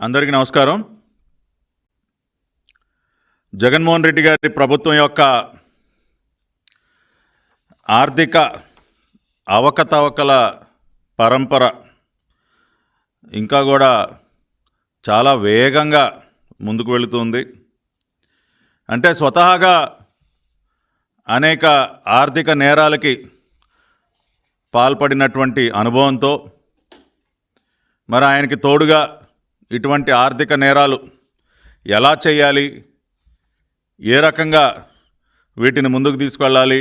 అందరికీ నమస్కారం. జగన్మోహన్ రెడ్డి గారి ప్రభుత్వం యొక్క ఆర్థిక అవకతవకల పరంపర ఇంకా కూడా చాలా వేగంగా ముందుకు వెళుతుంది. అంటే స్వతహాగా అనేక ఆర్థిక నేరాలకి పాల్పడినటువంటి అనుభవంతో మరి ఆయనకి తోడుగా ఇటువంటి ఆర్థిక నేరాలు ఎలా చేయాలి? ఏ రకంగా వీటిని ముందుకు తీసుకెళ్ళాలి?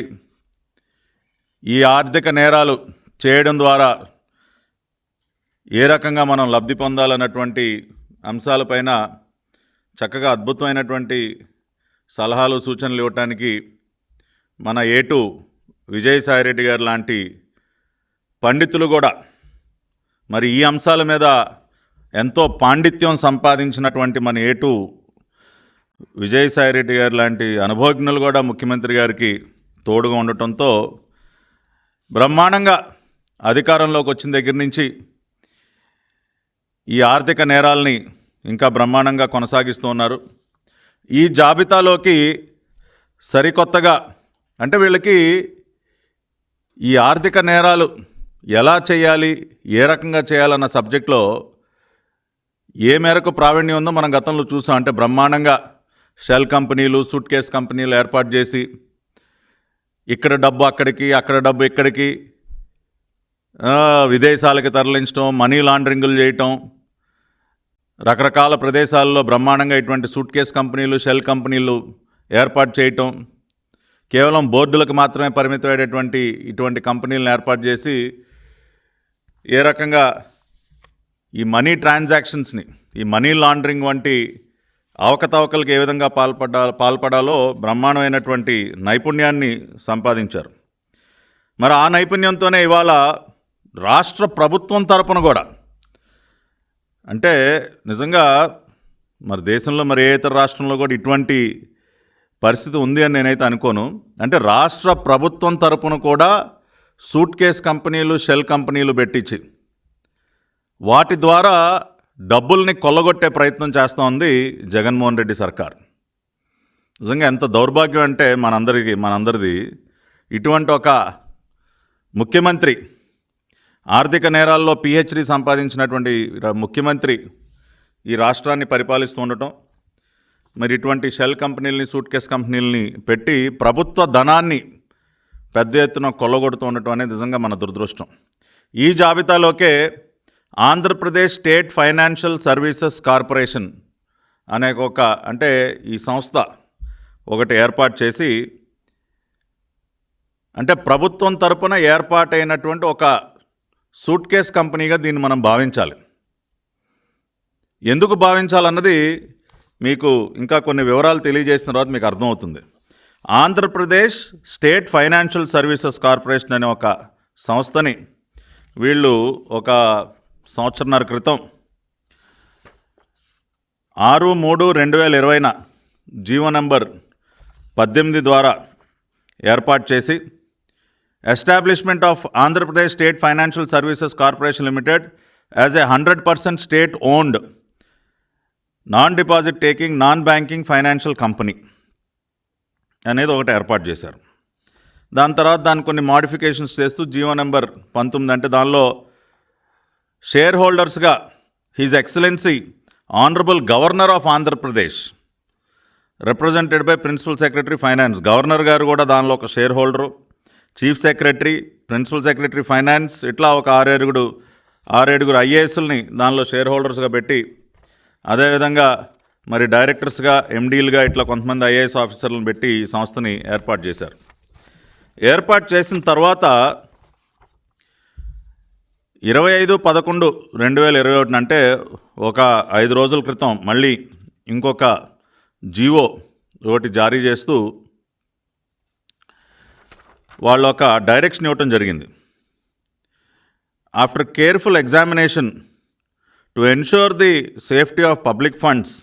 ఈ ఆర్థిక నేరాలు చేయడం ద్వారా ఏ రకంగా మనం లబ్ధి పొందాలన్నటువంటి అంశాలపైన చక్కగా అద్భుతమైనటువంటి సలహాలు సూచనలు ఇవ్వటానికి మన ఏటు విజయసాయిరెడ్డి గారు లాంటి పండితులు కూడా మరి ఈ అంశాల మీద ఎంతో పాండిత్యం సంపాదించినటువంటి మన ఏటు విజయసాయిరెడ్డి గారు లాంటి అనుభవజ్ఞులు కూడా ముఖ్యమంత్రి గారికి తోడుగా ఉండటంతో బ్రహ్మాండంగా అధికారంలోకి వచ్చిన దగ్గర నుంచి ఈ ఆర్థిక నేరాల్ని ఇంకా బ్రహ్మాండంగా కొనసాగిస్తూ ఉన్నారు. ఈ జాబితాలోకి సరికొత్తగా అంటే వీళ్ళకి ఈ ఆర్థిక నేరాలు ఎలా చేయాలి ఏ రకంగా చేయాలన్న సబ్జెక్ట్లో ఏ మేరకు ప్రావీణ్యం ఉందో మనం గతంలో చూసాం. అంటే బ్రహ్మాండంగా షెల్ కంపెనీలు సూట్ కేస్ కంపెనీలు ఏర్పాటు చేసి ఇక్కడ డబ్బు అక్కడికి అక్కడ డబ్బు ఇక్కడికి విదేశాలకి తరలించడం మనీ లాండరింగులు చేయటం రకరకాల ప్రదేశాల్లో బ్రహ్మాండంగా ఇటువంటి సూట్ కేస్ కంపెనీలు షెల్ కంపెనీలు ఏర్పాటు చేయటం కేవలం బోర్డులకు మాత్రమే పరిమితమైనటువంటి ఇటువంటి కంపెనీలను ఏర్పాటు చేసి ఏ రకంగా ఈ మనీ ట్రాన్సాక్షన్స్ని ఈ మనీ లాండరింగ్ వంటి అవకతవకలకు ఏ విధంగా పాల్పడా పాల్పడాలో బ్రహ్మాండమైనటువంటి నైపుణ్యాన్ని సంపాదించారు. మరి ఆ నైపుణ్యంతోనే ఇవాళ రాష్ట్ర ప్రభుత్వం తరపున కూడా అంటే నిజంగా మరి దేశంలో మరి ఏ ఇతర రాష్ట్రంలో కూడా ఇటువంటి పరిస్థితి ఉంది అని నేనైతే అనుకోను. అంటే రాష్ట్ర ప్రభుత్వం తరపున కూడా సూట్ కేస్ కంపెనీలు షెల్ కంపెనీలు పెట్టించి వాటి ద్వారా డబ్బుల్ని కొల్లగొట్టే ప్రయత్నం చేస్తూ ఉంది జగన్మోహన్ రెడ్డి సర్కార్. నిజంగా ఎంత దౌర్భాగ్యం అంటే మనందరికీ మనందరిది. ఇటువంటి ఒక ముఖ్యమంత్రి ఆర్థిక నేరాల్లో పిహెచ్డి సంపాదించినటువంటి ముఖ్యమంత్రి ఈ రాష్ట్రాన్ని పరిపాలిస్తూ ఉండటం మరి ఇటువంటి షెల్ కంపెనీలని సూట్ కేస్ కంపెనీలని పెట్టి ప్రభుత్వ ధనాన్ని పెద్ద ఎత్తున కొల్లగొడుతూ ఉండటం అనేది నిజంగా మన దురదృష్టం. ఈ జాబితాలోకే Andhra Pradesh state financial services corporation అనే ఒక అంటే ఈ సంస్థ ఒకటి ఏర్పాటు చేసి అంటే ప్రభుత్వం తరపున ఏర్పాటైనటువంటి ఒక సూట్ కేస్ కంపెనీగా దీన్ని మనం భావించాలి. ఎందుకు భావించాలన్నది మీకు ఇంకా కొన్ని వివరాలు తెలియజేసిన తర్వాత మీకు అర్థమవుతుంది. Andhra Pradesh state financial services corporation అనే ఒక సంస్థని వీళ్ళు ఒక సంవత్సరన్నర క్రితం ఆరు మూడు రెండు వేల ఇరవైన జీవో నంబర్ పద్దెనిమిది ద్వారా ఏర్పాటు చేసి establishment of Andhra Pradesh state financial services corporation limited as a hundred percent state owned non deposit taking non banking financial company అనేది ఒకటి ఏర్పాటు చేశారు. దాని తర్వాత దాని కొన్ని మాడిఫికేషన్స్ చేస్తూ జీవో నెంబర్ పంతొమ్మిది అంటే దానిలో share హోల్డర్స్గా his excellency honourable governor of Andhra Pradesh represented by principal secretary finance governor గారు కూడా దానిలో ఒక share holder chief secretary principal secretary finance ఇట్లా ఒక ఆరేడుగుడు ఆరేడుగురు ఐఏఎస్ని దానిలో షేర్ హోల్డర్స్గా పెట్టి అదేవిధంగా మరి డైరెక్టర్స్గా ఎండీలుగా ఇట్లా కొంతమంది ఐఏఎస్ ఆఫీసర్లను పెట్టి ఈ సంస్థని ఏర్పాటు చేశారు. ఏర్పాటు చేసిన తర్వాత ఇరవై ఐదు పదకొండు రెండు వేల ఇరవై ఒకటిన అంటే ఒక ఐదు రోజుల క్రితం మళ్ళీ ఇంకొక జీవో ఒకటి జారీ చేస్తూ వాళ్ళు ఒక డైరెక్షన్ ఇవ్వటం జరిగింది. After careful examination to ensure the safety of public funds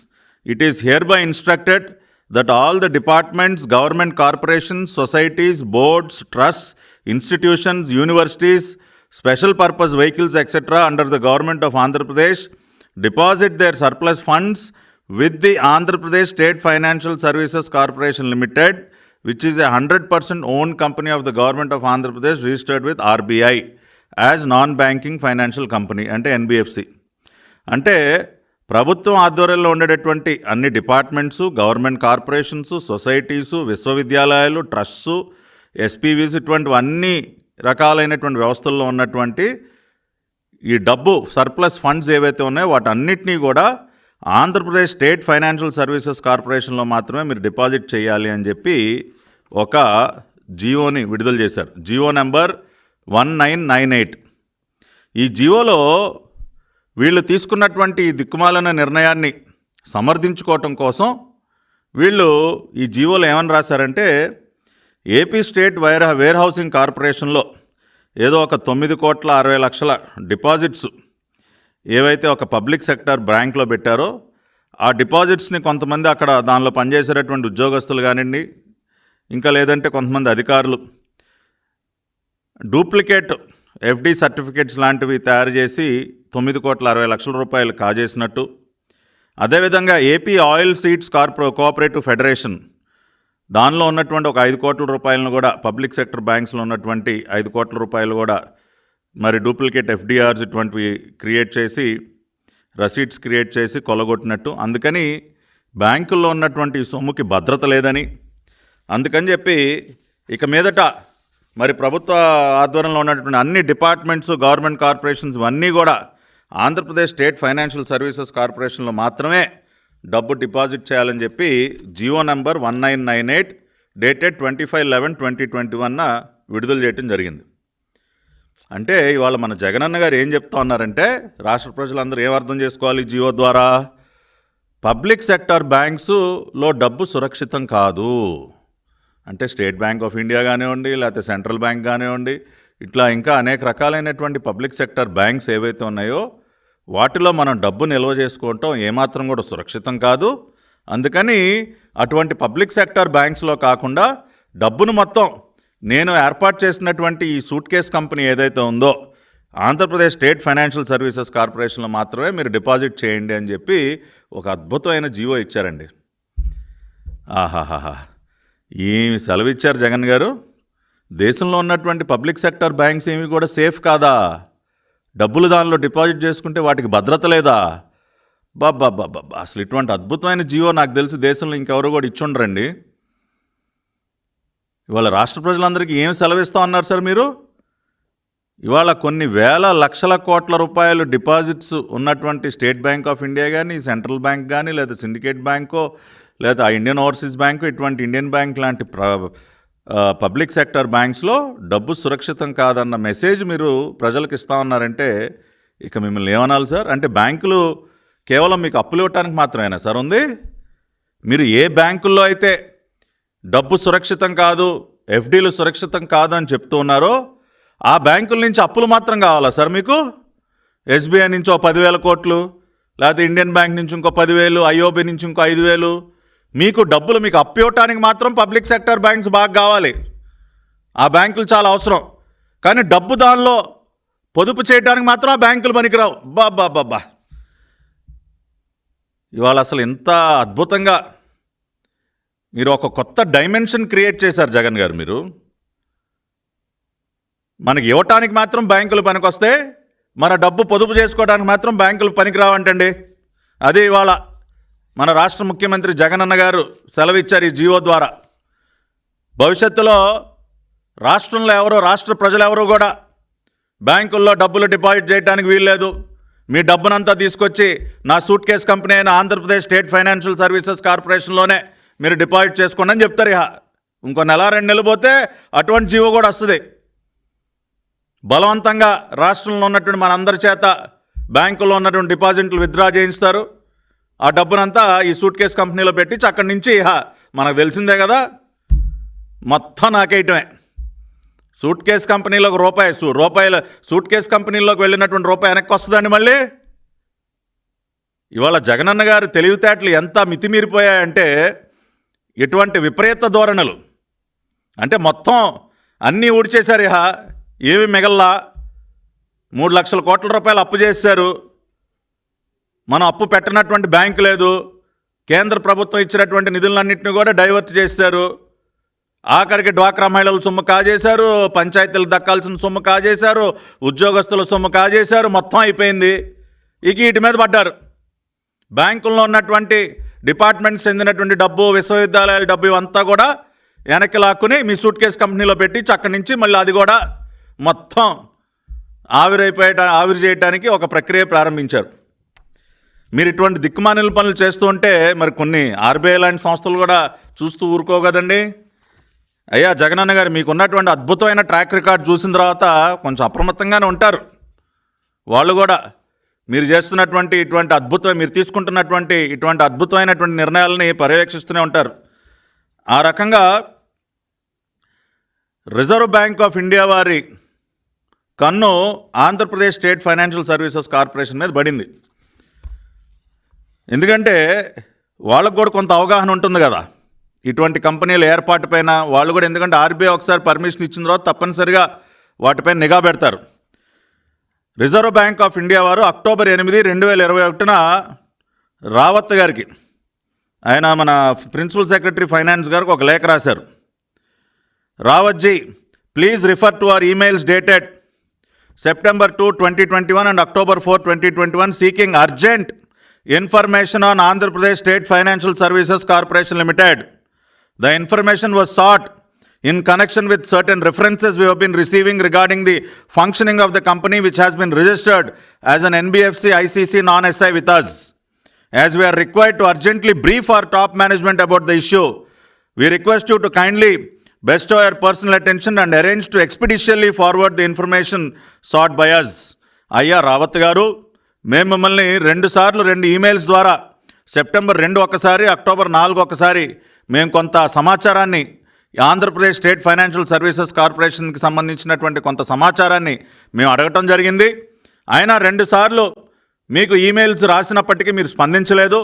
it is hereby instructed that all the departments, government corporations, societies, boards, trusts, institutions, universities, special purpose vehicles etcetera under the government of Andhra Pradesh deposit their surplus funds with the Andhra Pradesh state financial services corporation limited which is a hundred percent own company of the government of Andhra Pradesh registered with RBI as non banking financial company అంటే NBFC అంటే ప్రభుత్వం ఆధ్వర్యంలో ఉండేటటువంటి అన్ని departments government corporations societies విశ్వవిద్యాలయాలు trusts SPVs ఇటువంటి అన్ని రకాలైనటువంటి వ్యవస్థల్లో ఉన్నటువంటి ఈ డబ్బు సర్ప్లస్ ఫండ్స్ ఏవైతే ఉన్నాయో వాటన్నిటినీ కూడా ఆంధ్రప్రదేశ్ స్టేట్ ఫైనాన్షియల్ సర్వీసెస్ కార్పొరేషన్లో మాత్రమే మీరు డిపాజిట్ చేయాలి అని చెప్పి ఒక జియోని విడుదల చేశారు. GO number one nine nine eight. ఈ జియోలో వీళ్ళు తీసుకున్నటువంటి దిక్కుమాలిన నిర్ణయాన్ని సమర్థించుకోవటం కోసం వీళ్ళు ఈ జియోలో ఏమని రాశారంటే AP state wire warehousing కార్పొరేషన్లో ఏదో ఒక తొమ్మిది కోట్ల అరవై లక్షల డిపాజిట్స్ ఏవైతే ఒక పబ్లిక్ సెక్టర్ బ్యాంక్లో పెట్టారో ఆ డిపాజిట్స్ని కొంతమంది అక్కడ దానిలో పనిచేసేటటువంటి ఉద్యోగస్తులు కానివ్వండి ఇంకా లేదంటే కొంతమంది అధికారులు డూప్లికేట్ ఎఫ్డి సర్టిఫికేట్స్ లాంటివి తయారు చేసి తొమ్మిది కోట్ల అరవై లక్షల రూపాయలు కాజేసినట్టు. అదేవిధంగా AP oil seeds కార్పొ cooperative federation దానిలో ఉన్నటువంటి ఒక ఐదు కోట్ల రూపాయలను కూడా పబ్లిక్ సెక్టర్ బ్యాంక్స్లో ఉన్నటువంటి ఐదు కోట్ల రూపాయలు కూడా మరి డూప్లికేట్ ఎఫ్డీఆర్స్ ఇటువంటివి క్రియేట్ చేసి రసీట్స్ క్రియేట్ చేసి కొలగొట్టినట్టు. అందుకని బ్యాంకుల్లో ఉన్నటువంటి సొమ్ముకి భద్రత లేదని. అందుకని చెప్పి ఇక మీదట మరి ప్రభుత్వ ఆధ్వర్యంలో ఉన్నటువంటి అన్ని డిపార్ట్మెంట్స్ గవర్నమెంట్ కార్పొరేషన్స్ ఇవన్నీ కూడా ఆంధ్రప్రదేశ్ స్టేట్ ఫైనాన్షియల్ సర్వీసెస్ కార్పొరేషన్లో మాత్రమే డబ్బు డిపాజిట్ చేయాలని చెప్పి GO number one nine nine eight dated twenty five eleven twenty twenty వన్న విడుదల చేయటం జరిగింది. అంటే ఇవాళ మన జగనన్న గారు ఏం చెప్తా ఉన్నారంటే రాష్ట్ర ప్రజలందరూ ఏం అర్థం చేసుకోవాలి జియో ద్వారా? పబ్లిక్ సెక్టార్ బ్యాంక్స్లో డబ్బు సురక్షితం కాదు. అంటే స్టేట్ బ్యాంక్ ఆఫ్ ఇండియా కానివ్వండి లేకపోతే సెంట్రల్ బ్యాంక్ కానివ్వండి ఇట్లా ఇంకా అనేక రకాలైనటువంటి పబ్లిక్ సెక్టర్ బ్యాంక్స్ ఏవైతే ఉన్నాయో వాటిలో మనం డబ్బు నిల్వ చేసుకోవటం ఏమాత్రం కూడా సురక్షితం కాదు. అందుకని అటువంటి పబ్లిక్ సెక్టర్ బ్యాంక్స్లో కాకుండా డబ్బును మొత్తం నేను ఏర్పాటు చేసినటువంటి ఈ సూట్ కేస్ కంపెనీ ఏదైతే ఉందో ఆంధ్రప్రదేశ్ స్టేట్ ఫైనాన్షియల్ సర్వీసెస్ కార్పొరేషన్లో మాత్రమే మీరు డిపాజిట్ చేయండి అని చెప్పి ఒక అద్భుతమైన జీవో ఇచ్చారండి. ఆహాహాహా. ఏమి సెలవు ఇచ్చారు జగన్ గారు? దేశంలో ఉన్నటువంటి పబ్లిక్ సెక్టర్ బ్యాంక్స్ ఏమి కూడా సేఫ్ కాదా? డబ్బులు దానిలో డిపాజిట్ చేసుకుంటే వాటికి భద్రత లేదా? బాబ్బాబ్బాబ్బా అసలు ఇటువంటి అద్భుతమైన జీవో నాకు తెలిసి దేశంలో ఇంకెవరు కూడా ఇచ్చుండరండి. ఇవాళ రాష్ట్ర ప్రజలందరికీ ఏమి సెలవిస్తా ఉన్నారు సార్ మీరు? ఇవాళ కొన్ని వేల లక్షల కోట్ల రూపాయలు డిపాజిట్స్ ఉన్నటువంటి స్టేట్ బ్యాంక్ ఆఫ్ ఇండియా కానీ సెంట్రల్ బ్యాంక్ కానీ లేదా సిండికేట్ బ్యాంకో లేదా ఇండియన్ ఓవర్సీస్ బ్యాంకు ఇటువంటి ఇండియన్ బ్యాంక్ లాంటి ప్ర పబ్లిక్ సెక్టర్ బ్యాంక్స్లో డబ్బు సురక్షితం కాదన్న మెసేజ్ మీరు ప్రజలకు ఇస్తా ఉన్నారంటే ఇక మిమ్మల్ని ఏమనాలి సార్? అంటే బ్యాంకులు కేవలం మీకు అప్పులు ఇవ్వటానికి మాత్రమేనా సార్ ఉంది? మీరు ఏ బ్యాంకుల్లో అయితే డబ్బు సురక్షితం కాదు ఎఫ్డీలు సురక్షితం కాదు అని చెప్తూ ఉన్నారో ఆ బ్యాంకుల నుంచి అప్పులు మాత్రం కావాలా సార్ మీకు? ఎస్బీఐ నుంచి ఒక పదివేల కోట్లు లేకపోతే ఇండియన్ బ్యాంక్ నుంచి ఇంకో పదివేలు ఐఓబి నుంచి ఇంకో ఐదు వేలు మీకు డబ్బులు మీకు అప్పు ఇవ్వటానికి మాత్రం పబ్లిక్ సెక్టర్ బ్యాంక్స్ బాగా కావాలి. ఆ బ్యాంకులు చాలా అవసరం. కానీ డబ్బు దానిలో పొదుపు చేయడానికి మాత్రం ఆ బ్యాంకులు పనికిరావు. బాబా బాబా ఇవాళ అసలు ఎంత అద్భుతంగా మీరు ఒక కొత్త డైమెన్షన్ క్రియేట్ చేశారు జగన్ గారు మీరు. మనకి ఇవ్వటానికి మాత్రం బ్యాంకులు పనికొస్తే మన డబ్బు పొదుపు చేసుకోవడానికి మాత్రం బ్యాంకులు పనికిరావంటండి. అదే ఇవాళ మన రాష్ట్ర ముఖ్యమంత్రి జగనన్న గారు సెలవిచ్చారు ఈ జీవో ద్వారా. భవిష్యత్తులో రాష్ట్రంలో ఎవరో రాష్ట్ర ప్రజలు ఎవరు కూడా బ్యాంకుల్లో డబ్బులు డిపాజిట్ చేయడానికి వీల్లేదు. మీ డబ్బునంతా తీసుకొచ్చి నా సూట్ కేస్ కంపెనీ అయిన ఆంధ్రప్రదేశ్ స్టేట్ ఫైనాన్షియల్ సర్వీసెస్ కార్పొరేషన్లోనే మీరు డిపాజిట్ చేసుకోండి అని చెప్తారు ఇహ. ఇంకో నెల రెండు నెలలు పోతే అటువంటి జీవో కూడా వస్తుంది. బలవంతంగా రాష్ట్రంలో ఉన్నటువంటి మనందరి చేత బ్యాంకుల్లో ఉన్నటువంటి డిపాజిట్లు విత్డ్రా చేయిస్తారు. ఆ డబ్బునంతా ఈ సూట్ కేస్ కంపెనీలో పెట్టి అక్కడి నుంచి ఇహ మనకు తెలిసిందే కదా. మొత్తం నాకేయటమే. సూట్ కేస్ కంపెనీలోకి రూపాయి సూ రూపాయల సూట్ కేస్ కంపెనీలోకి వెళ్ళినటువంటి రూపాయి వెనక్కి వస్తుందండి మళ్ళీ. ఇవాళ జగనన్న గారు తెలివితేటలు ఎంత మితిమీరిపోయాయంటే ఎటువంటి విపరీత ధోరణులు. అంటే మొత్తం అన్నీ ఊడ్చేశారు ఇహ. ఏమి మిగల్లా. మూడు లక్షల కోట్ల రూపాయలు అప్పు చేశారు. మనం అప్పు పెట్టనటువంటి బ్యాంకు లేదు. కేంద్ర ప్రభుత్వం ఇచ్చినటువంటి నిధులన్నింటినీ కూడా డైవర్ట్ చేశారు. ఆఖరికి డ్వాక్రా మహిళల సొమ్ము కాజేశారు. పంచాయతీలకు దక్కాల్సిన సొమ్ము కాజేశారు. ఉద్యోగస్తుల సొమ్ము కాజేశారు. మొత్తం అయిపోయింది. ఇక వీటి మీద పడ్డారు. బ్యాంకుల్లో ఉన్నటువంటి డిపార్ట్మెంట్స్ చెందినటువంటి డబ్బు విశ్వవిద్యాలయాల డబ్బు ఇవంతా కూడా వెనక్కి లాక్కుని మీ సూట్ కేస్ కంపెనీలో పెట్టి చక్క నుంచి మళ్ళీ అది కూడా మొత్తం ఆవిరైపోయేట ఆవిరి చేయడానికి ఒక ప్రక్రియ ప్రారంభించారు. మీరు ఇటువంటి దిక్కుమాలిన పనులు చేస్తూ ఉంటే మరి కొన్ని ఆర్బీఐ లాంటి సంస్థలు కూడా చూస్తూ ఊరుకో కదండి. అయ్యా జగనన్న గారు మీకున్నటువంటి అద్భుతమైన ట్రాక్ రికార్డ్ చూసిన తర్వాత కొంచెం అప్రమత్తంగానే ఉంటారు. వాళ్ళు కూడా మీరు చేస్తున్నటువంటి ఇటువంటి అద్భుత మీరు తీసుకుంటున్నటువంటి ఇటువంటి అద్భుతమైనటువంటి నిర్ణయాలని పర్యవేక్షిస్తూనే ఉంటారు. ఆ రకంగా రిజర్వ్ బ్యాంక్ ఆఫ్ ఇండియా వారి కన్ను Andhra Pradesh state financial services corporation మీద పడింది. ఎందుకంటే వాళ్ళకు కూడా కొంత అవగాహన ఉంటుంది కదా. ఇటువంటి కంపెనీల ఏర్పాటు పైన వాళ్ళు కూడా ఎందుకంటే ఆర్బీఐ ఒకసారి పర్మిషన్ ఇచ్చిన తర్వాత తప్పనిసరిగా వాటిపైన నిఘా పెడతారు. రిజర్వ్ బ్యాంక్ ఆఫ్ ఇండియా వారు అక్టోబర్ ఎనిమిది రెండు వేల ఇరవై ఒకటిన రావత్ గారికి ఆయన మన ప్రిన్సిపల్ సెక్రటరీ ఫైనాన్స్ గారికి ఒక లేఖ రాశారు. Rawat ji please refer to our emails dated September two twenty twenty one and October four twenty twenty one seeking urgent information on andhra pradesh state financial services corporation limited The information was sought in connection with certain references we have been receiving regarding the functioning of the company which has been registered as an NBFC ICC non SI with us. As we are required to urgently brief our top management about the issue, we request you to kindly bestow your personal attention and arrange to expeditiously forward the information sought by us. అయ్యా రావత్ గారు మేము మిమ్మల్ని రెండు సార్లు రెండు emails ద్వారా September రెండు ఒకసారి అక్టోబర్ నాలుగు ఒకసారి మేము కొంత సమాచారాన్ని ఆంధ్రప్రదేశ్ స్టేట్ ఫైనాన్షియల్ సర్వీసెస్ కార్పొరేషన్కి సంబంధించినటువంటి కొంత సమాచారాన్ని మేము అడగటం జరిగింది. అయినా రెండుసార్లు మీకు ఈమెయిల్స్ రాసినప్పటికీ మీరు స్పందించలేదు.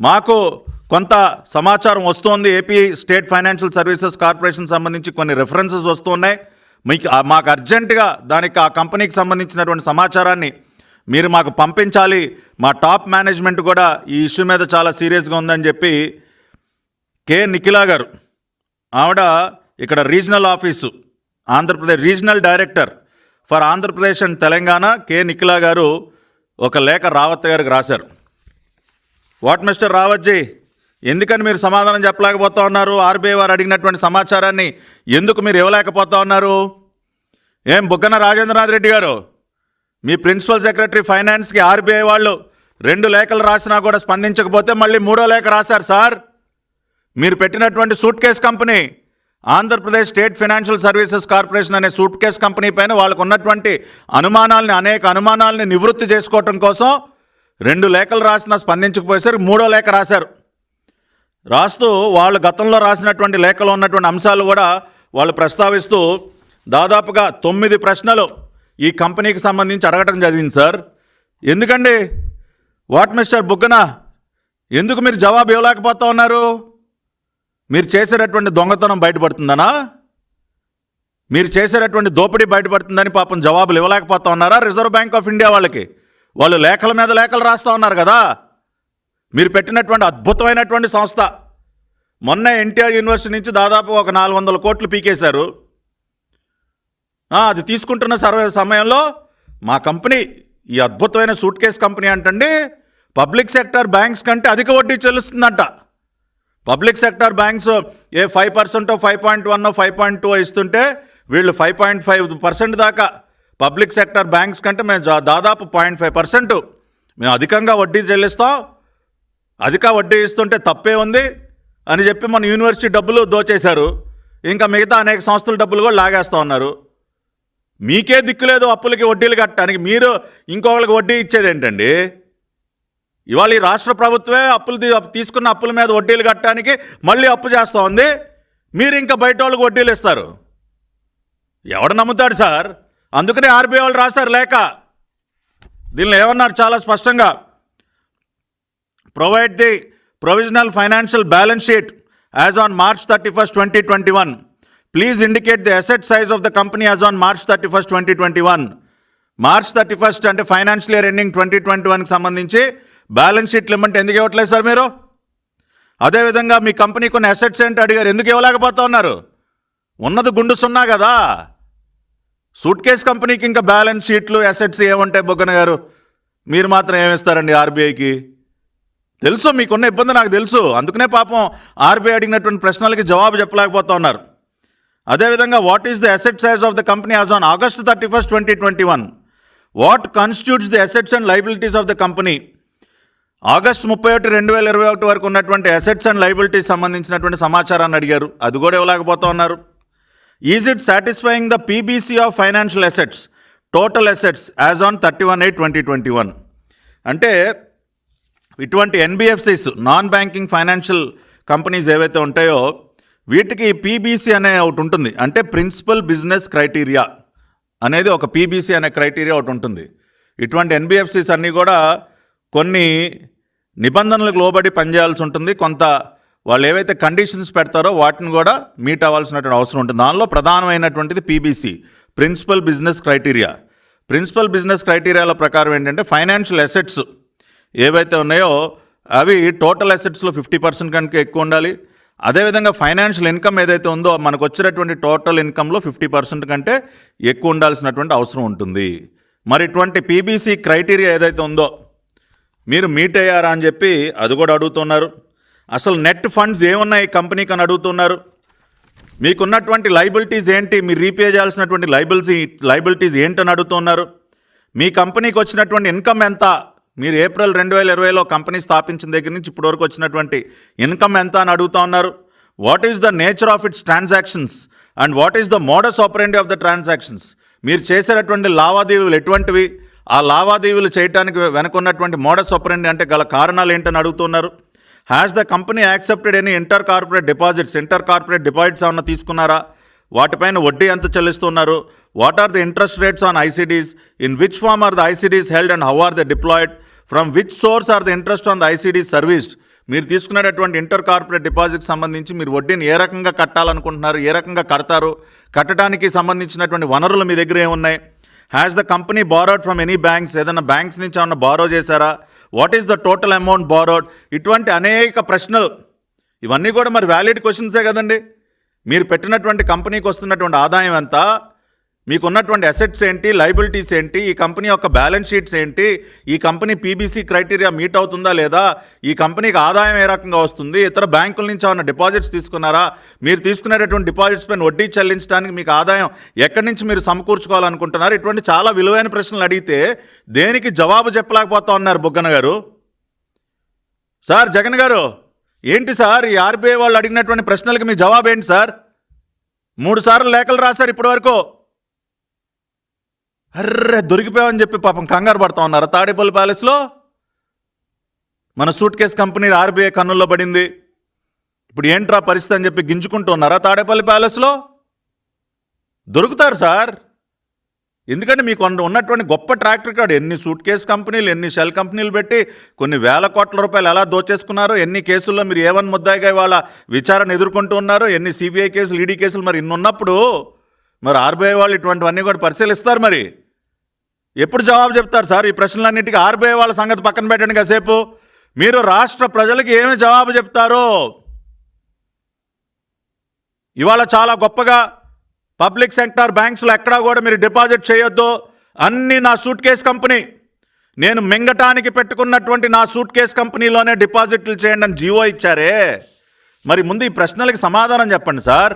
మాకు కొంత సమాచారం వస్తోంది. AP state financial services corporation సంబంధించి కొన్ని రెఫరెన్సెస్ వస్తున్నాయి. మీకు మాకు అర్జెంటుగా దానికి ఆ కంపెనీకి సంబంధించినటువంటి సమాచారాన్ని మీరు మాకు పంపించాలి. మా టాప్ మేనేజ్మెంట్ కూడా ఈ ఇష్యూ మీద చాలా సీరియస్గా ఉందని చెప్పి కె నిఖిలా గారు ఆవిడ ఇక్కడ regional office Andhra Pradesh regional director for Andhra Pradesh and Telangana K Nikhila garu ఒక లేఖ రావత్ గారికి రాశారు. వాట్ మిస్టర్ రావత్జీ ఎందుకని మీరు సమాధానం చెప్పలేకపోతా ఉన్నారు? ఆర్బీఐ వారు అడిగినటువంటి సమాచారాన్ని ఎందుకు మీరు ఇవ్వలేకపోతా ఉన్నారు? ఏం బుగ్గన రాజేంద్రనాథ్ రెడ్డి గారు మీ ప్రిన్సిపల్ సెక్రటరీ ఫైనాన్స్కి ఆర్బీఐ వాళ్ళు రెండు లేఖలు రాసినా కూడా స్పందించకపోతే మళ్ళీ మూడో లేఖ రాశారు సార్. మీరు పెట్టినటువంటి suitcase company Andhra Pradesh state financial services corporation అనే సూట్ కేస్ కంపెనీ పైన వాళ్ళకు ఉన్నటువంటి అనుమానాలని అనేక అనుమానాలని నివృత్తి చేసుకోవటం కోసం రెండు లేఖలు రాసినా స్పందించకపోయేసరికి మూడో లేఖ రాశారు. రాస్తూ వాళ్ళు గతంలో రాసినటువంటి లేఖలో ఉన్నటువంటి అంశాలు కూడా వాళ్ళు ప్రస్తావిస్తూ దాదాపుగా తొమ్మిది ప్రశ్నలు ఈ కంపెనీకి సంబంధించి అడగటం జరిగింది సార్. ఎందుకండి? What mister Buggana? ఎందుకు మీరు జవాబు ఇవ్వలేకపోతా ఉన్నారు? మీరు చేసేటటువంటి దొంగతనం బయటపడుతుందనా? మీరు చేసేటటువంటి దోపిడీ బయటపడుతుందని పాపం జవాబులు ఇవ్వలేకపోతా ఉన్నారా రిజర్వ్ బ్యాంక్ ఆఫ్ ఇండియా వాళ్ళకి? వాళ్ళు లేఖల మీద లేఖలు రాస్తా ఉన్నారు కదా? మీరు పెట్టినటువంటి అద్భుతమైనటువంటి సంస్థ. మొన్న ఎన్టీఆర్ యూనివర్సిటీ నుంచి దాదాపు ఒక నాలుగు వందల కోట్లు పీకేశారు. అది తీసుకుంటున్న సర్వే సమయంలో మా కంపెనీ ఈ అద్భుతమైన సూట్ కేస్ కంపెనీ అంటండి పబ్లిక్ సెక్టర్ బ్యాంక్స్ కంటే అధిక వడ్డీ చెల్లిస్తుందంట. పబ్లిక్ సెక్టర్ బ్యాంక్స్ ఏ five పర్సెంటో five point one five point two ఇస్తుంటే వీళ్ళు ఫైవ్ పాయింట్ ఫైవ్ పర్సెంట్ దాకా పబ్లిక్ సెక్టర్ బ్యాంక్స్ కంటే మేము దాదాపు పాయింట్ ఫైవ్ పర్సెంట్ మేము అధికంగా వడ్డీ చెల్లిస్తాం. అధిక వడ్డీ ఇస్తుంటే తప్పే ఉంది అని చెప్పి మన యూనివర్సిటీ డబ్బులు దోచేశారు. ఇంకా మిగతా అనేక సంస్థల డబ్బులు కూడా లాగేస్తూ ఉన్నారు. మీకే దిక్కులేదు అప్పులకి వడ్డీలు కట్టడానికి. మీరు ఇంకొకరికి వడ్డీ ఇచ్చేది ఏంటండి ఇవాళ ఈ రాష్ట్ర ప్రభుత్వమే అప్పులు తీసుకున్న అప్పుల మీద వడ్డీలు కట్టడానికి మళ్ళీ అప్పు చేస్తూ ఉంది. మీరు ఇంకా బయట వాళ్ళకి వడ్డీలు ఇస్తారు. ఎవడు నమ్ముతాడు సార్? అందుకనే ఆర్బీఐ వాళ్ళు రాశారు లేక దీనిలో ఏమన్నారు చాలా స్పష్టంగా? Provide the provisional financial balance sheet as on March thirty first twenty twenty one please indicate the asset size of the company as on March thirty first twenty twenty one March thirty first అంటే financial year ending twenty twenty వన్కి సంబంధించి balance షీట్లు limit ఎందుకు ఇవ్వట్లేదు sir మీరు? అదేవిధంగా మీ company కొన్ని assets ఏంటి అడిగారు? ఎందుకు ఇవ్వలేకపోతా ఉన్నారు? ఉన్నది గుండు సున్నా కదా. సూట్ కేస్ కంపెనీకి ఇంకా బ్యాలెన్స్ షీట్లు అసెట్స్ ఏముంటాయి బొగ్గన గారు? మీరు మాత్రం ఏమిస్తారండి ఆర్బీఐకి తెలుసు మీకున్న ఇబ్బంది నాకు తెలుసు. అందుకనే పాపం ఆర్బీఐ అడిగినటువంటి ప్రశ్నలకి జవాబు చెప్పలేకపోతా ఉన్నారు. అదేవిధంగా what is the asset size of the company as on August thirty first twenty twenty one what constitutes the assets and liabilities of the company August ముప్పై ఒకటి రెండు వేల ఇరవై ఒకటి వరకు ఉన్నటువంటి అసెట్స్ అండ్ లైబిలిటీస్ సంబంధించినటువంటి సమాచారాన్ని అడిగారు. అది కూడా ఇవ్వలేకపోతా ఉన్నారు. Is it satisfying the PBC of financial assets total assets as on thirty one eight twenty twenty one అంటే ఇటువంటి NBFCs non banking financial companies ఏవైతే ఉంటాయో వీటికి పీబీసీ అనే ఒకటి ఉంటుంది. అంటే ప్రిన్సిపల్ బిజినెస్ క్రైటీరియా అనేది ఒక పీబీసీ అనే క్రైటీరియా ఒకటి ఉంటుంది. ఇటువంటి ఎన్బిఎఫ్సిస్ అన్నీ కూడా కొన్ని నిబంధనలకు లోబడి పనిచేయాల్సి ఉంటుంది. కొంత వాళ్ళు ఏవైతే కండిషన్స్ పెడతారో వాటిని కూడా మీట్ అవ్వాల్సినటువంటి అవసరం ఉంటుంది. దానిలో ప్రధానమైనటువంటిది PBC principal business criteria principal business క్రైటీరియాల ప్రకారం ఏంటంటే ఫైనాన్షియల్ అసెట్స్ ఏవైతే ఉన్నాయో అవి టోటల్ అసెట్స్లో ఫిఫ్టీ పర్సెంట్ కనుక ఎక్కువ ఉండాలి. అదేవిధంగా ఫైనాన్షియల్ ఇన్కమ్ ఏదైతే ఉందో మనకు వచ్చినటువంటి టోటల్ ఇన్కంలో ఫిఫ్టీ పర్సెంట్ కంటే ఎక్కువ ఉండాల్సినటువంటి అవసరం ఉంటుంది. మరి ఇటువంటి పీబీసీ క్రైటీరియా ఏదైతే ఉందో మీరు మీట్ అయ్యారా అని చెప్పి అది కూడా అడుగుతున్నారు. అసలు నెట్ ఫండ్స్ ఏమున్నాయి కంపెనీకి అని అడుగుతున్నారు. మీకున్నటువంటి లైబిలిటీస్ ఏంటి? మీరు రీపే చేయాల్సినటువంటి లైబిలిటీ లైబిలిటీస్ ఏంటని అడుగుతున్నారు. మీ కంపెనీకి వచ్చినటువంటి ఇన్కమ్ ఎంత? మీరు ఏప్రిల్ రెండు వేల ఇరవైలో కంపెనీ స్థాపించిన దగ్గర నుంచి ఇప్పటివరకు వచ్చినటువంటి ఇన్కమ్ ఎంత అని అడుగుతా ఉన్నారు. What is the nature of its transactions and what is the modus operandi of the transactions మీరు చేసేటటువంటి లావాదేవీలు ఎటువంటివి? ఆ లావాదేవీలు చేయడానికి వెనుకున్నటువంటి మోడస్ ఆపరెండి అంటే గల కారణాలు ఏంటని అడుగుతున్నారు has the company accepted any inter corporate deposits inter corporate deposits ఏమన్నా తీసుకున్నారా? వాటిపైన వడ్డీ ఎంత చెల్లిస్తున్నారు what are the interest rates on ICDs in which form are the ICDs held and how are the deployed from which source are the interest on the ICD serviced మీరు తీసుకునేటటువంటి inter corporate డిపాజిట్కి సంబంధించి మీరు వడ్డీని ఏ రకంగా కట్టాలనుకుంటున్నారు ఏ రకంగా కడతారు కట్టడానికి సంబంధించినటువంటి వనరులు మీ దగ్గర ఏమున్నాయి? Has the company borrowed from any banks ఏదైనా బ్యాంక్స్ నుంచి ఏమన్నా బారో చేశారా? What is the total amount borrowed ఇటువంటి అనేక ప్రశ్నలు. ఇవన్నీ కూడా మరి వ్యాలిడ్ క్వశ్చన్సే కదండి? మీరు పెట్టినటువంటి కంపెనీకి వస్తున్నటువంటి ఆదాయం ఎంత? మీకున్నటువంటి అసెట్స్ ఏంటి లైబిలిటీస్ ఏంటి ఈ కంపెనీ యొక్క బ్యాలెన్స్ షీట్స్ ఏంటి ఈ కంపెనీ పీబీసీ క్రైటీరియా మీట్ అవుతుందా లేదా ఈ కంపెనీకి ఆదాయం ఏ రకంగా వస్తుంది ఇతర బ్యాంకుల నుంచి ఏమైనా డిపాజిట్స్ తీసుకున్నారా మీరు తీసుకునేటటువంటి డిపాజిట్స్ పైన వడ్డీ చెల్లించడానికి మీకు ఆదాయం ఎక్కడి నుంచి మీరు సమకూర్చుకోవాలనుకుంటున్నారు? ఇటువంటి చాలా విలువైన ప్రశ్నలు అడిగితే దేనికి జవాబు చెప్పలేకపోతా ఉన్నారు బుగ్గన గారు? సార్ జగన్ గారు ఏంటి సార్ ఈ ఆర్బీఐ వాళ్ళు అడిగినటువంటి ప్రశ్నలకి మీ జవాబు ఏంటి సార్? మూడు సార్లు లేఖలు రాశారు ఇప్పటివరకు. అర్రే దొరికిపోయామని చెప్పి పాపం కంగారు పడతా ఉన్నారు. తాడేపల్లి ప్యాలెస్లో మన సూట్ కేస్ కంపెనీ ఆర్బీఐ కన్నుల్లో పడింది. ఇప్పుడు ఏంట్రా పరిస్థితి అని చెప్పి గింజుకుంటూ ఉన్నారా తాడేపల్లి ప్యాలెస్లో దొరుకుతారు సార్. ఎందుకంటే మీకు ఉన్నటువంటి గొప్ప ట్రాక్ రికార్డ్ ఎన్ని సూట్ కేస్ కంపెనీలు ఎన్ని షెల్ కంపెనీలు పెట్టి కొన్ని వేల కోట్ల రూపాయలు ఎలా దోచేసుకున్నారో ఎన్ని కేసుల్లో మీరు ఏవన్ ముద్దాయిగా ఇవాళ విచారణ ఎదుర్కొంటూ ఉన్నారో ఎన్ని సిబిఐ కేసులు ఈడీ కేసులు మరి ఇన్ని ఉన్నప్పుడు మరి ఆర్బీఐ వాళ్ళు ఇటువంటివన్నీ కూడా పరిశీలిస్తారు మరి. ఎప్పుడు జవాబు చెప్తారు సార్? ఈ ప్రశ్నలన్నింటికీ ఆర్బీఐ వాళ్ళ సంగతి పక్కన పెట్టండి కాసేపు. మీరు రాష్ట్ర ప్రజలకి ఏమి జవాబు చెప్తారో? ఇవాళ చాలా గొప్పగా పబ్లిక్ సెక్టార్ బ్యాంక్స్లో ఎక్కడా కూడా మీరు డిపాజిట్ చేయొద్దు. అన్నీ నా సూట్ కేస్ కంపెనీ. నేను మింగటానికి పెట్టుకున్నటువంటి నా సూట్ కేస్ కంపెనీలోనే డిపాజిట్లు చేయండి అని జీవో ఇచ్చారే. మరి ముందు ఈ ప్రశ్నలకి సమాధానం చెప్పండి సార్.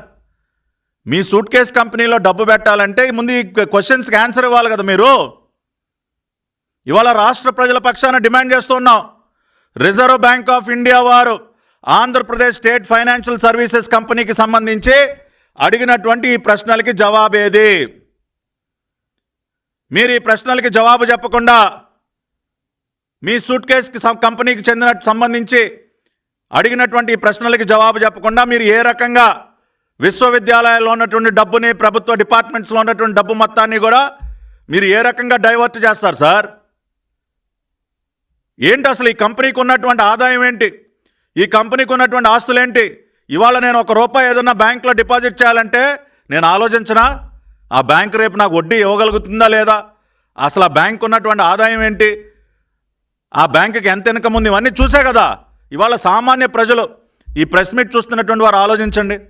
మీ సూట్ కేస్ కంపెనీలో డబ్బు పెట్టాలంటే ముందు ఈ క్వశ్చన్స్కి ఆన్సర్ ఇవ్వాలి కదా మీరు. ఇవాళ రాష్ట్ర ప్రజల పక్షాన డిమాండ్ చేస్తున్నాం రిజర్వ్ బ్యాంక్ ఆఫ్ ఇండియా వారు ఆంధ్రప్రదేశ్ స్టేట్ ఫైనాన్షియల్ సర్వీసెస్ కంపెనీకి సంబంధించి అడిగినటువంటి ఈ ప్రశ్నలకి జవాబేది? మీరు ఈ ప్రశ్నలకి జవాబు చెప్పకుండా మీ సూట్ కేస్కి కంపెనీకి చెందిన సంబంధించి అడిగినటువంటి ఈ ప్రశ్నలకి జవాబు చెప్పకుండా మీరు ఏ రకంగా విశ్వవిద్యాలయాల్లో ఉన్నటువంటి డబ్బుని ప్రభుత్వ డిపార్ట్మెంట్స్లో ఉన్నటువంటి డబ్బు మొత్తాన్ని కూడా మీరు ఏ రకంగా డైవర్ట్ చేస్తారు సార్? ఏంటి అసలు ఈ కంపెనీకి ఉన్నటువంటి ఆదాయం ఏంటి? ఈ కంపెనీకి ఉన్నటువంటి ఆస్తులు ఏంటి ఇవాళ నేను ఒక రూపాయి ఏదన్నా బ్యాంకులో డిపాజిట్ చేయాలంటే నేను ఆలోచించనా ఆ బ్యాంక్ రేపు నాకు వడ్డీ ఇవ్వగలుగుతుందా లేదా? అసలు ఆ బ్యాంక్ ఉన్నటువంటి ఆదాయం ఏంటి? ఆ బ్యాంకుకి ఎంత ఇన్కమ్ ఉంది? ఇవన్నీ చూసే కదా. ఇవాళ సామాన్య ప్రజలు ఈ ప్రెస్ మీట్ చూస్తున్నటువంటి వారు ఆలోచించండి.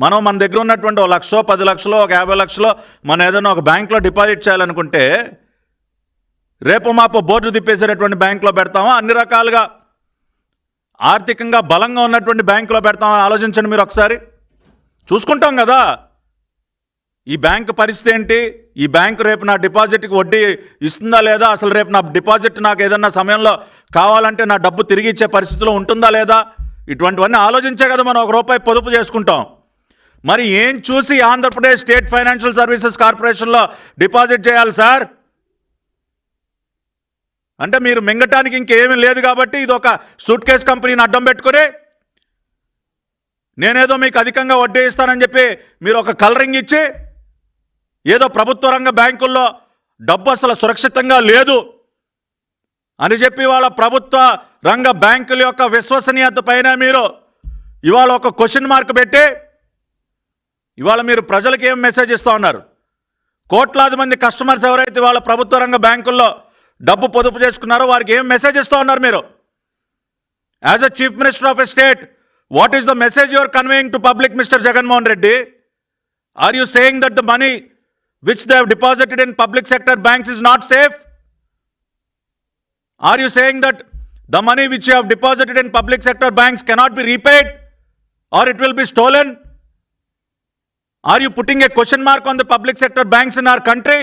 మనం మన దగ్గర ఉన్నటువంటి ఒక లక్షో పది లక్షలో ఒక యాభై లక్షలో మనం ఏదైనా ఒక బ్యాంక్లో డిపాజిట్ చేయాలనుకుంటే రేపు మాపు బోర్డు తిప్పేసేటటువంటి బ్యాంకులో పెడతామా? అన్ని రకాలుగా ఆర్థికంగా బలంగా ఉన్నటువంటి బ్యాంకులో పెడతామా? ఆలోచించండి మీరు ఒకసారి. చూసుకుంటాం కదా. ఈ బ్యాంకు పరిస్థితి ఏంటి? ఈ బ్యాంకు రేపు నా డిపాజిట్కి వడ్డీ ఇస్తుందా లేదా? అసలు రేపు నా డిపాజిట్ నాకు ఏదన్నా సమయంలో కావాలంటే నా డబ్బు తిరిగి ఇచ్చే పరిస్థితిలో ఉంటుందా లేదా? ఇటువంటివన్నీ ఆలోచించే కదా మనం. ఒక రూపాయి పొదుపు చేసుకుంటాం. మరి ఏం చూసి ఆంధ్రప్రదేశ్ స్టేట్ ఫైనాన్షియల్ సర్వీసెస్ కార్పొరేషన్లో డిపాజిట్ చేయాలి సార్? అంటే మీరు మింగటానికి ఇంకేమీ లేదు కాబట్టి ఇది ఒక సూట్ కేస్ కంపెనీని అడ్డం పెట్టుకుని నేనేదో మీకు అధికంగా వడ్డీ ఇస్తానని చెప్పి మీరు ఒక కలరింగ్ ఇచ్చి ఏదో ప్రభుత్వ రంగ బ్యాంకుల్లో డబ్బు అసలు సురక్షితంగా లేదు అని చెప్పి వాళ్ళ ప్రభుత్వ రంగ బ్యాంకుల యొక్క విశ్వసనీయత పైన మీరు ఇవాళ ఒక క్వశ్చన్ మార్క్ పెట్టి ఇవాళ మీరు ప్రజలకు ఏం మెసేజ్ ఇస్తూ ఉన్నారు? కోట్లాది మంది కస్టమర్స్ ఎవరైతే వాళ్ళ ప్రభుత్వ రంగ బ్యాంకుల్లో డబ్బు పొదుపు చేసుకున్నారో వారికి ఏం మెసేజ్ ఇస్తూ ఉన్నారు మీరు? As a chief minister of a state what is the message your conveying to public mister Jaganmohan Reddy are you saying that the money which they deposited in public sector banks is not safe are you saying that the money which you హ్ deposited in public sector banks cannot be repaid or it will be stolen are you putting a question mark on the public sector banks in our country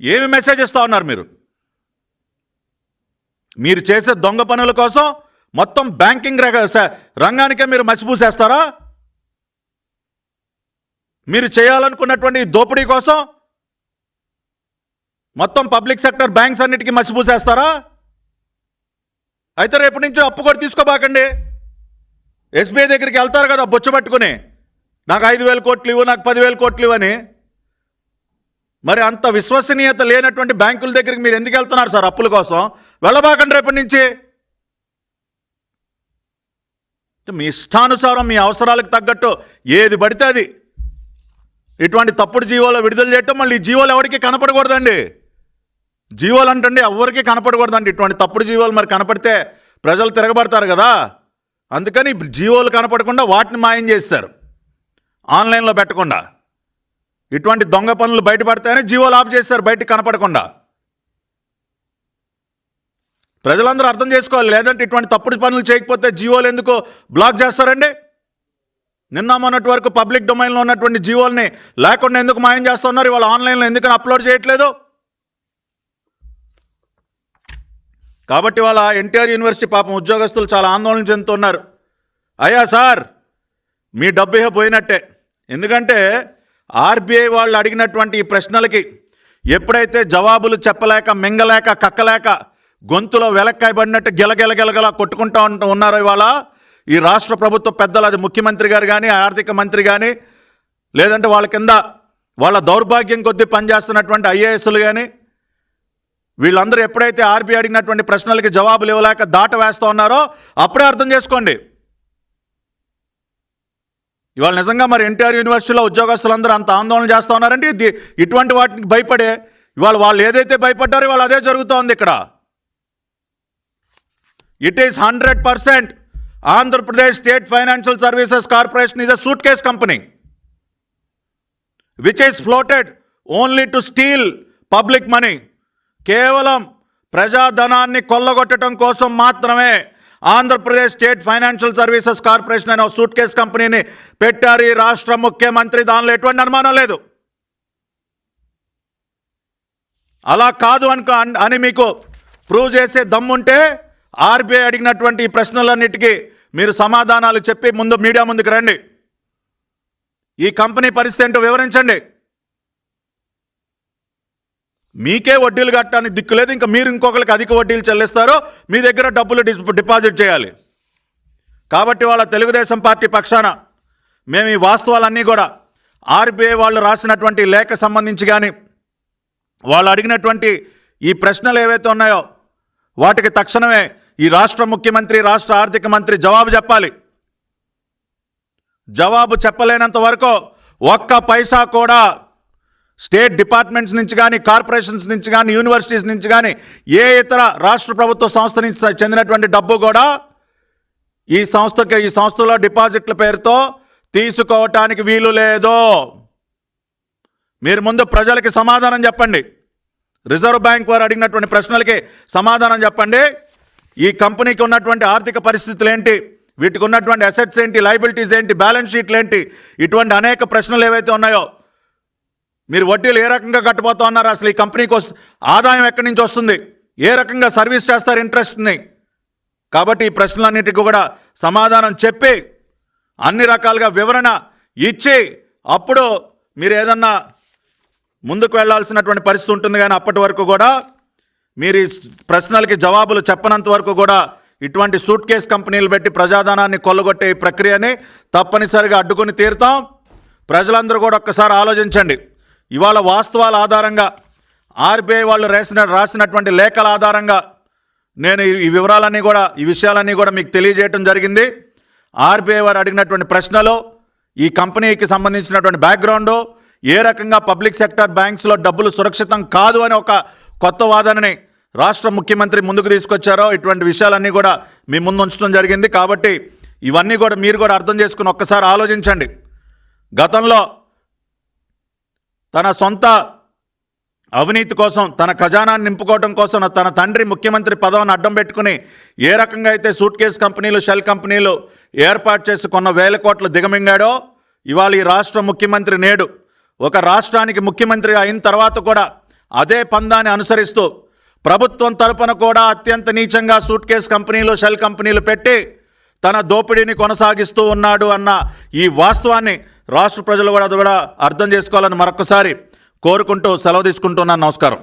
ఏమి message ఇస్తా ఉన్నారు మీరు? మీరు చేసే దొంగ పనుల కోసం మొత్తం బ్యాంకింగ్ రంగ- రంగానికే మీరు మసిపూసేస్తారా? మీరు చేయాలనుకున్నటువంటి దోపిడీ కోసం మొత్తం పబ్లిక్ సెక్టర్ బ్యాంక్స్ అన్నిటికీ మసిపూసేస్తారా? అయితే రేపటి నుంచి అప్పు కూడా తీసుకోబాకండి. ఎస్బీఐ దగ్గరికి వెళ్తారు కదా బొచ్చు పట్టుకుని. నాకు ఐదు వేల కోట్లు ఇవ్వు నాకు పదివేల కోట్లు ఇవ్వని మరి అంత విశ్వసనీయత లేనటువంటి బ్యాంకుల దగ్గరికి మీరు ఎందుకు వెళ్తున్నారు సార్ అప్పుల కోసం? వెళ్ళబాకండి రేపటి నుంచి. మీ ఇష్టానుసారం మీ అవసరాలకు తగ్గట్టు ఏది పడితే అది. ఇటువంటి తప్పుడు జీవోలు విడుదల చేయటం మళ్ళీ ఈ జీవోలు ఎవరికి కనపడకూడదండి. జీవోలు అంటండి ఎవరికి కనపడకూడదండి. ఇటువంటి తప్పుడు జీవోలు మరి కనపడితే ప్రజలు తిరగబడతారు కదా. అందుకని జీవోలు కనపడకుండా వాటిని మాయం చేస్తారు. ఆన్లైన్లో పెట్టకుండా. ఇటువంటి దొంగ పనులు బయటపడతాయని జీవోలు ఆఫ్ చేస్తారు బయటికి కనపడకుండా. ప్రజలందరూ అర్థం చేసుకోవాలి లేదంటే ఇటువంటి తప్పుడు పనులు చేయకపోతే జీవోలు ఎందుకు బ్లాక్ చేస్తారండి? నిన్న మొన్నటి వరకు పబ్లిక్ డొమైన్లో ఉన్నటువంటి జీవోల్ని లేకుండా ఎందుకు మాయం చేస్తున్నారు? ఇవాళ ఆన్లైన్లో ఎందుకని అప్లోడ్ చేయట్లేదు? కాబట్టి వాళ్ళ ఎన్టీఆర్ యూనివర్సిటీ పాపం ఉద్యోగస్తులు చాలా ఆందోళన చెందుతున్నారు. అయ్యా సార్ మీ డబ్బు ఇహ పోయినట్టే. ఎందుకంటే ఆర్బీఐ వాళ్ళు అడిగినటువంటి ఈ ప్రశ్నలకి ఎప్పుడైతే జవాబులు చెప్పలేక మింగలేక కక్కలేక గొంతులో వెలక్కాయబడినట్టు గెలగెలగెలగల గిలగల కొట్టుకుంటా ఉంటూ ఉన్నారో ఇవాళ ఈ రాష్ట్ర ప్రభుత్వ పెద్దలు అది ముఖ్యమంత్రి గారు కానీ ఆర్థిక మంత్రి కానీ లేదంటే వాళ్ళ కింద వాళ్ళ దౌర్భాగ్యం కొద్దీ పనిచేస్తున్నటువంటి ఐఏఎస్లు కానీ వీళ్ళందరూ ఎప్పుడైతే ఆర్బీఐ అడిగినటువంటి ప్రశ్నలకి జవాబులు ఇవ్వలేక దాట వేస్తూ ఉన్నారో అప్పుడే అర్థం చేసుకోండి. ఇవాళ నిజంగా మరి ఎన్టీఆర్ యూనివర్సిటీలో ఉద్యోగస్తులందరూ అంత ఆందోళన చేస్తూ ఉన్నారంటే ఇది ఇటువంటి వాటికి భయపడే ఇవాళ వాళ్ళు ఏదైతే భయపడ్డారో ఇవాళ అదే జరుగుతోంది ఇక్కడ. It is hundred percent Andhra Pradesh state financial services corporation is a suitcase company which is floated only to steal public money కేవలం ప్రజాధనాన్ని కొల్లగొట్టడం కోసం మాత్రమే Andhra Pradesh state financial services corporation అనే సూట్ కేస్ కంపెనీని పెట్టారు. ఈ రాష్ట్ర ముఖ్యమంత్రి దానిలో ఎటువంటి అనుమానం లేదు. అలా కాదు అనుకో అన్- అని మీకు ప్రూవ్ చేసే దమ్ముంటే ఆర్బీఐ అడిగినటువంటి ఈ ప్రశ్నలన్నిటికీ మీరు సమాధానాలు చెప్పి ముందు మీడియా ముందుకు రండి. ఈ కంపెనీ పరిస్థితి ఏంటో వివరించండి. మీకే వడ్డీలు కట్టడానికి దిక్కు లేదు. ఇంకా మీరు ఇంకొకరికి అధిక వడ్డీలు చెల్లిస్తారో మీ దగ్గర డబ్బులు డిపాజిట్ చేయాలి. కాబట్టి వాళ్ళ తెలుగుదేశం పార్టీ పక్షాన మేము ఈ వాస్తవాలన్నీ కూడా ఆర్బీఐ వాళ్ళు రాసినటువంటి లేఖ సంబంధించి కానీ వాళ్ళు అడిగినటువంటి ఈ ప్రశ్నలు ఏవైతే ఉన్నాయో వాటికి తక్షణమే ఈ రాష్ట్ర ముఖ్యమంత్రి రాష్ట్ర ఆర్థిక మంత్రి జవాబు చెప్పాలి. జవాబు చెప్పలేనంత వరకు ఒక్క పైసా కూడా స్టేట్ డిపార్ట్మెంట్స్ నుంచి కానీ కార్పొరేషన్స్ నుంచి కానీ యూనివర్సిటీస్ నుంచి కానీ ఏ ఇతర రాష్ట్ర ప్రభుత్వ సంస్థ నుంచి చెందినటువంటి డబ్బు కూడా ఈ సంస్థకి ఈ సంస్థలో డిపాజిట్ల పేరుతో తీసుకోవటానికి వీలు లేదు. మీరు ముందు ప్రజలకి సమాధానం చెప్పండి. రిజర్వ్ బ్యాంక్ వారు అడిగినటువంటి ప్రశ్నలకి సమాధానం చెప్పండి. ఈ కంపెనీకి ఉన్నటువంటి ఆర్థిక పరిస్థితులు ఏంటి వీటికి ఉన్నటువంటి అసెట్స్ ఏంటి? లైబిలిటీస్ ఏంటి? బ్యాలెన్స్ షీట్లు ఏంటి ఇటువంటి అనేక ప్రశ్నలు ఏవైతే ఉన్నాయో మీరు వడ్డీలు ఏ రకంగా కట్టబోతా ఉన్నారు అసలు ఈ కంపెనీకి ఆదాయం ఎక్కడి నుంచి వస్తుంది? ఏ రకంగా సర్వీస్ చేస్తారు ఇంట్రెస్ట్ని? కాబట్టి ఈ ప్రశ్నలన్నిటికీ కూడా సమాధానం చెప్పి అన్ని రకాలుగా వివరణ ఇచ్చి అప్పుడు మీరు ఏదన్నా ముందుకు వెళ్ళాల్సినటువంటి పరిస్థితి ఉంటుంది కానీ అప్పటి వరకు కూడా మీరు ఈ ప్రశ్నలకి జవాబులు చెప్పనంత వరకు కూడా ఇటువంటి సూట్ కేస్ కంపెనీలు పెట్టి ప్రజాధనాన్ని కొల్లగొట్టే ప్రక్రియని తప్పనిసరిగా అడ్డుకొని తీరుతాం. ప్రజలందరూ కూడా ఒక్కసారి ఆలోచించండి. ఇవాళ వాస్తవాల ఆధారంగా ఆర్బీఐ వాళ్ళు రాసిన రాసినటువంటి లేఖల ఆధారంగా నేను ఈ- ఈ వివరాలన్నీ కూడా ఈ విషయాలన్నీ కూడా మీకు తెలియజేయటం జరిగింది. ఆర్బీఐ వారు అడిగినటువంటి ప్రశ్నలు ఈ కంపెనీకి సంబంధించినటువంటి బ్యాక్గ్రౌండు ఏ రకంగా పబ్లిక్ సెక్టర్ బ్యాంక్స్లో డబ్బులు సురక్షితం కాదు అని ఒక కొత్త వాదనని రాష్ట్ర ముఖ్యమంత్రి ముందుకు తీసుకొచ్చారో ఇటువంటి విషయాలన్నీ కూడా మీ ముందు ఉంచడం జరిగింది. కాబట్టి ఇవన్నీ కూడా మీరు కూడా అర్థం చేసుకుని ఒక్కసారి ఆలోచించండి. గతంలో తన సొంత అవినీతి కోసం తన ఖజానాన్ని నింపుకోవడం కోసం తన తండ్రి ముఖ్యమంత్రి పదవిని అడ్డం పెట్టుకుని ఏ రకంగా అయితే సూట్ కేసు కంపెనీలు షెల్ కంపెనీలు ఏర్పాటు చేసి కొన్న వేల కోట్లు దిగమింగాడో ఇవాళ ఈ రాష్ట్ర ముఖ్యమంత్రి నేడు ఒక రాష్ట్రానికి ముఖ్యమంత్రి అయిన తర్వాత కూడా అదే పందాన్ని అనుసరిస్తూ ప్రభుత్వం తరపున కూడా అత్యంత నీచంగా సూట్ కేసు కంపెనీలు షెల్ కంపెనీలు పెట్టి తన దోపిడీని కొనసాగిస్తూ ఉన్నాడు అన్న ఈ వాస్తవాన్ని రాష్ట్ర ప్రజలు కూడా అది కూడా అర్థం చేసుకోవాలని మరొకసారి కోరుకుంటూ సెలవు తీసుకుంటున్నాను. నమస్కారం.